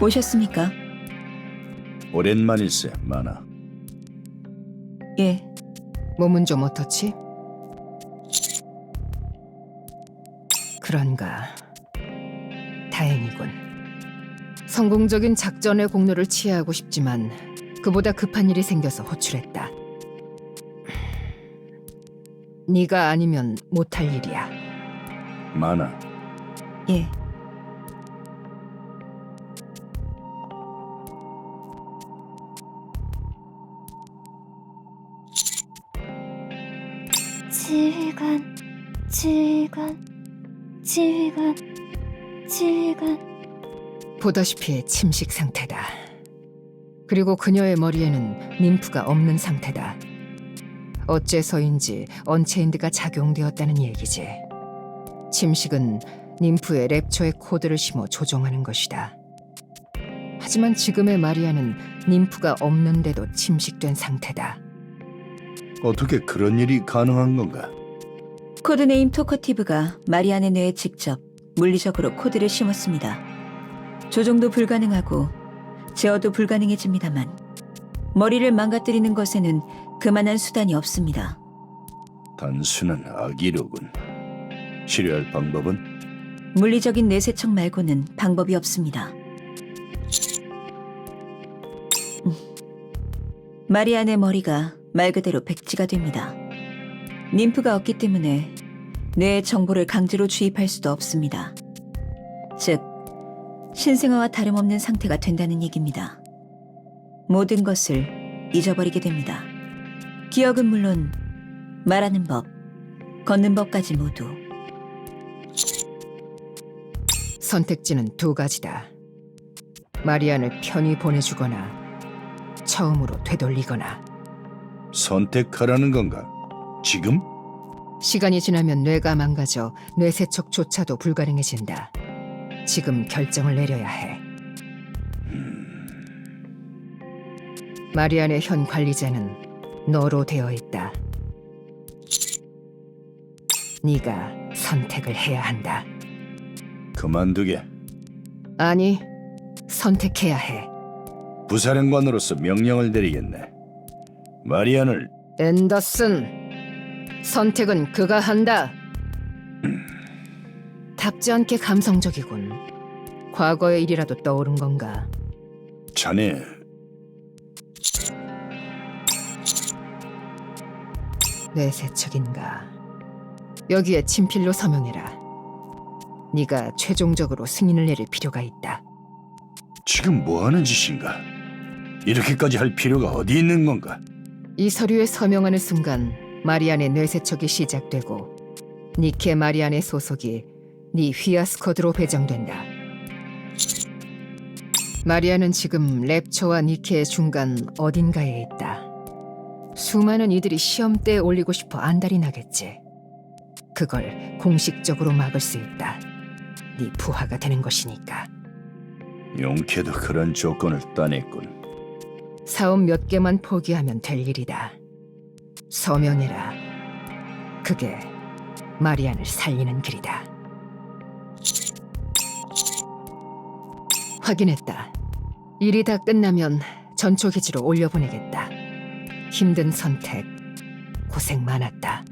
오셨습니까? 오랜만일세 많아. 예. 몸은 좀 어떻지? 그런가. 다행이군. 성공적인 작전의 공로를 취하고 싶지만 그보다 급한 일이 생겨서 호출했다. 네가 아니면 못할 일이야. 많아. 예. 지휘관, 지휘관, 지휘관, 지휘관. 보다시피 침식 상태다. 그리고 그녀의 머리에는 림프가 없는 상태다. 어째서인지 언체인드가 작용되었다는 얘기지. 침식은 림프에 랩처의 코드를 심어 조종하는 것이다. 하지만 지금의 마리아는 림프가 없는데도 침식된 상태다. 어떻게 그런 일이 가능한 건가? 코드네임 토커티브가 마리안의 뇌에 직접 물리적으로 코드를 심었습니다. 조종도 불가능하고 제어도 불가능해집니다만 머리를 망가뜨리는 것에는 그만한 수단이 없습니다. 단순한 악의로군. 치료할 방법은 물리적인 뇌세척 말고는 방법이 없습니다. 음. 마리안의 머리가 말 그대로 백지가 됩니다. 림프가 없기 때문에 뇌에 정보를 강제로 주입할 수도 없습니다. 즉, 신생아와 다름없는 상태가 된다는 얘기입니다. 모든 것을 잊어버리게 됩니다. 기억은 물론 말하는 법, 걷는 법까지 모두 선택지는 두 가지다. 마리안을 편히 보내주거나 처음으로 되돌리거나 선택하라는 건가? 지금? 시간이 지나면 뇌가 망가져 뇌세척조차도 불가능해진다. 지금 결정을 내려야 해. 마리안의 현 관리자는 너로 되어 있다. 네가 선택을 해야 한다. 그만두게. 아니, 선택해야 해. 부사령관으로서 명령을 내리겠네. 마리안을 앤더슨, 선택은 그가 한다. 답지 않게 감성적이군. 과거의 일이라도 떠오른 건가? 자네 뇌 세척인가? 여기에 친필로 서명해라. 네가 최종적으로 승인을 내릴 필요가 있다. 지금 뭐 하는 짓인가? 이렇게까지 할 필요가 어디 있는 건가? 이 서류에 서명하는 순간 마리안의 뇌세척이 시작되고 니케 마리안의 소속이 네 휘아스쿼드로 배정된다. 마리안은 지금 랩처와 니케의 중간 어딘가에 있다. 수많은 이들이 시험대에 올리고 싶어 안달이 나겠지. 그걸 공식적으로 막을 수 있다. 네 부하가 되는 것이니까. 용케도 그런 조건을 따냈군. 사업 몇 개만 포기하면 될 일이다. 서명해라. 그게 마리안을 살리는 길이다. 확인했다. 일이 다 끝나면 전초기지로 올려보내겠다. 힘든 선택, 고생 많았다.